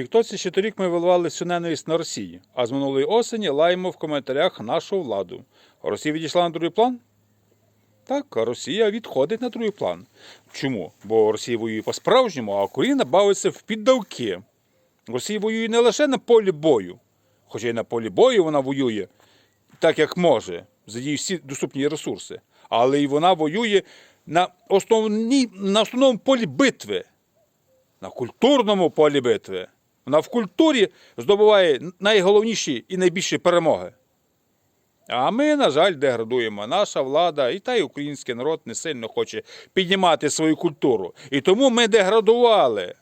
Тіктоці ще торік ми виливали всю ненависть на Росії, а з минулої осені лаємо в коментарях нашу владу. Росія відійшла на другий план? Так, Росія відходить на другий план. Чому? Бо Росія воює по-справжньому, а Україна бавиться в піддавки. Росія воює не лише на полі бою, хоча й на полі бою вона воює так, як може, задіє всі доступні ресурси, але й вона воює на, основній, на основному полі битви, на культурному полі битви. Вона в культурі здобуває найголовніші і найбільші перемоги. А ми, на жаль, деградуємо. Наша влада і та й український народ не сильно хоче піднімати свою культуру. І тому ми деградували.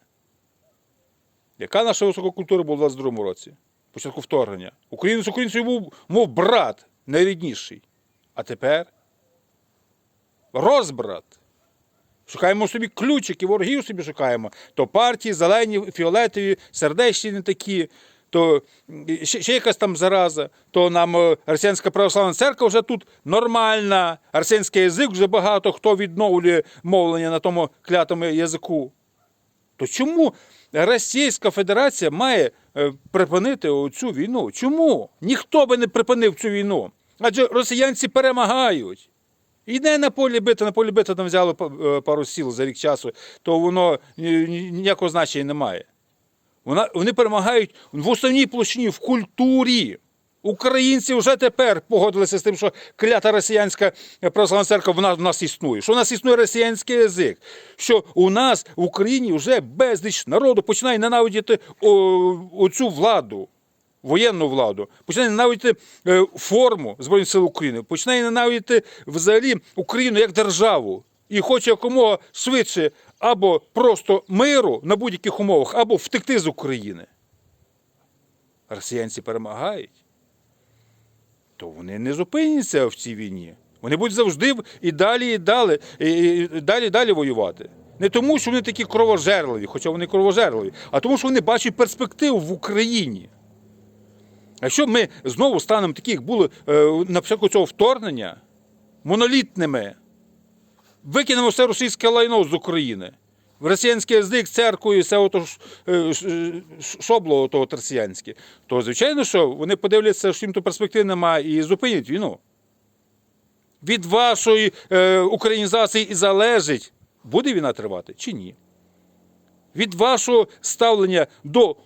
Яка наша висока культура була в 22-му році? Початку вторгнення. Українець українцю був, мов брат найрідніший. А тепер розбрат. Шукаємо собі ключики, ворогів собі шукаємо. То партії, зелені, фіолетові, сердечні не такі, то ще, ще якась там зараза, то нам е, Росіянська православна церква вже тут нормальна, арсенський язик вже багато хто відновлює мовлення на тому клятому язику. То чому Російська Федерація має е, припинити цю війну? Чому? Ніхто би не припинив цю війну. Адже росіянці перемагають. Не на полі бити, на полі бити там взяло е, пару сіл за рік часу, то воно ні- ні- ніякого значення не має. Вона, вони перемагають в основній площині, в культурі. Українці вже тепер погодилися з тим, що клята росіянська православна церква в нас, в нас існує. Що в нас існує росіянський язик. Що у нас в Україні вже безліч народу починає ненавидіти о, оцю владу, воєнну владу, починає ненавидіти е, форму Збройних сил України, починає ненавидіти взагалі Україну як державу. І хоче якомога швидше або просто миру на будь-яких умовах, або втекти з України. Росіянці перемагають то вони не зупиняться в цій війні. Вони будуть завжди і далі, і далі, і, і далі, і далі воювати. Не тому, що вони такі кровожерливі, хоча вони кровожерливі, а тому, що вони бачать перспективу в Україні. Якщо ми знову станемо такі, як були е, на початку цього вторгнення, монолітними, викинемо все російське лайно з України. Росіянський язик, церкву і все ото е, шобло того росіянське, то звичайно, що вони подивляться, що їм то перспектив немає і зупинять війну. Від вашої е, українізації і залежить, буде війна тривати чи ні. Від вашого ставлення до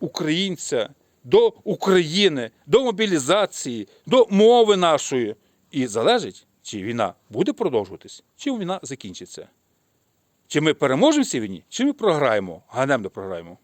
українця, до України, до мобілізації, до мови нашої. І залежить, чи війна буде продовжуватись, чи війна закінчиться. Чи ми переможемо в цій війні, чи ми програємо, ганебно програємо.